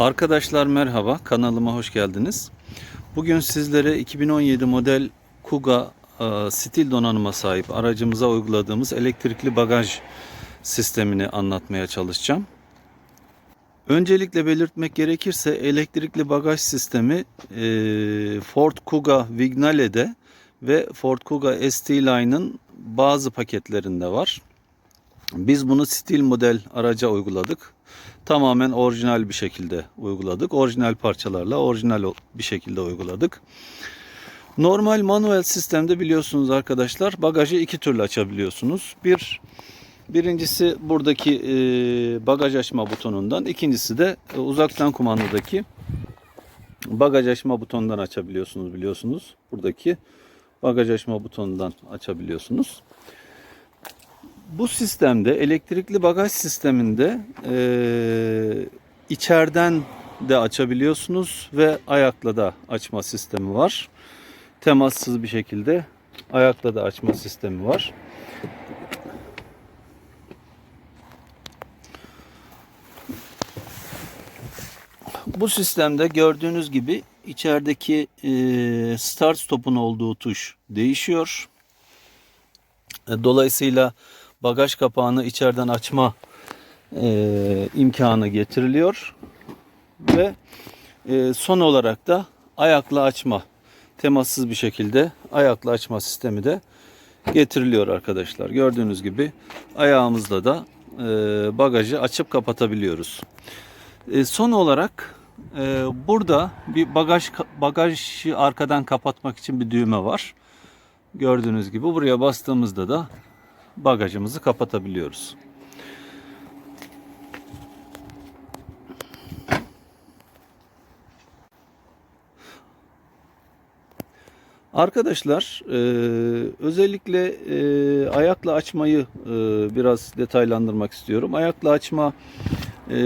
Arkadaşlar merhaba, kanalıma hoş geldiniz. Bugün sizlere 2017 model Kuga e, stil donanıma sahip aracımıza uyguladığımız elektrikli bagaj sistemini anlatmaya çalışacağım. Öncelikle belirtmek gerekirse elektrikli bagaj sistemi e, Ford Kuga Vignale'de ve Ford Kuga ST Line'ın bazı paketlerinde var. Biz bunu stil model araca uyguladık. Tamamen orijinal bir şekilde uyguladık. Orijinal parçalarla orijinal bir şekilde uyguladık. Normal manuel sistemde biliyorsunuz arkadaşlar bagajı iki türlü açabiliyorsunuz. Bir birincisi buradaki e, bagaj açma butonundan, ikincisi de e, uzaktan kumandadaki bagaj açma butonundan açabiliyorsunuz biliyorsunuz. Buradaki bagaj açma butonundan açabiliyorsunuz. Bu sistemde elektrikli bagaj sisteminde eee içeriden de açabiliyorsunuz ve ayakla da açma sistemi var. Temassız bir şekilde ayakla da açma sistemi var. Bu sistemde gördüğünüz gibi içerideki eee, start stop'un olduğu tuş değişiyor. E, Dolayısıyla bagaj kapağını içeriden açma e, imkanı getiriliyor ve e, son olarak da ayakla açma temassız bir şekilde ayakla açma sistemi de getiriliyor arkadaşlar. Gördüğünüz gibi ayağımızla da e, bagajı açıp kapatabiliyoruz. E, son olarak e, burada bir bagaj bagajı arkadan kapatmak için bir düğme var. Gördüğünüz gibi buraya bastığımızda da bagajımızı kapatabiliyoruz. Arkadaşlar e, özellikle e, ayakla açmayı e, biraz detaylandırmak istiyorum. Ayakla açma e,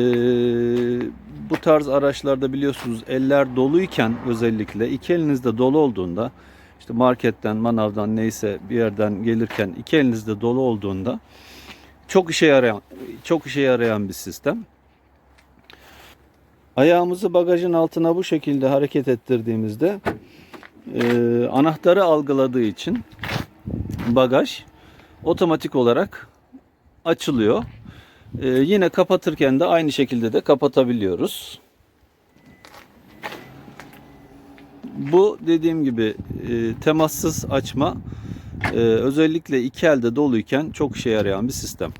bu tarz araçlarda biliyorsunuz eller doluyken özellikle iki elinizde dolu olduğunda işte marketten, manavdan neyse bir yerden gelirken iki elinizde dolu olduğunda çok işe yarayan çok işe yarayan bir sistem. Ayağımızı bagajın altına bu şekilde hareket ettirdiğimizde e, anahtarı algıladığı için bagaj otomatik olarak açılıyor. E, yine kapatırken de aynı şekilde de kapatabiliyoruz. Bu dediğim gibi e, temassız açma e, özellikle iki elde doluyken çok işe yarayan bir sistem.